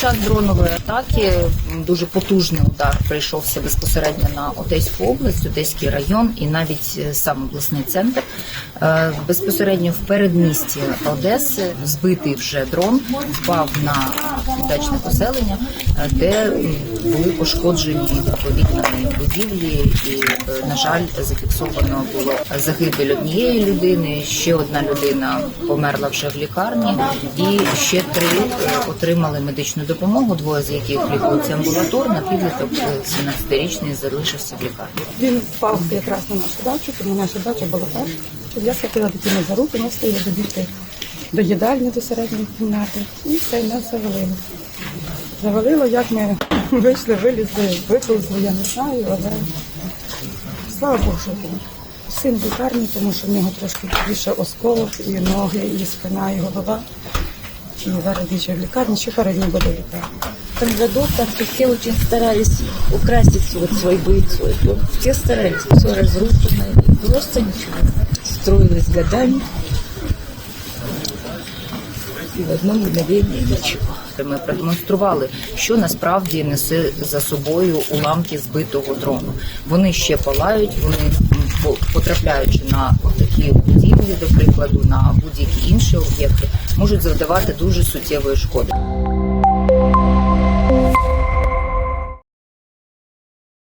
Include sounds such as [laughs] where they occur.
час дронової атаки дуже потужний удар прийшовся безпосередньо на Одеську область, Одеський район і навіть е, сам обласний центр. Е, Безпосередньо в передмісті Одеси збитий вже дрон впав на дачне поселення, е, де були пошкоджені відповідні будівлі, і е, на жаль, зафіксовано було загибель однієї людини. Ще одна людина померла вже в лікарні, і ще три е, отримали медичну допомогу. Двоє з яких лікуються амбулаторно. Підліток е, 17-річний залишився в лікарні. Він впав якраз на нашу дачу, тому наша дача була так. Я схопила дитину за руку, ми встигли добігти до їдальні, до середньої кімнати, і все, нас завалило. Завалило, як ми [laughs] вийшли, вилізли, виповзли, я не знаю, але слава Богу, що. Син в лікарні, тому що в нього трошки більше осколок, і ноги, і спина, і голова. І зараз більше в лікарні, ще пару днів буде в лікарні. В том году как-то все очень старались украсить вот свой быт, свой дом. Все старались, все разрушено, просто ничего. Строилось годами. И в одно мгновение нічого. Ми продемонстрували, що насправді несе за собою уламки збитого дрону. Вони ще палають, вони по- потрапляючи на такі будівлі, до прикладу, на будь-які інші об'єкти, можуть завдавати дуже суттєвої шкоди.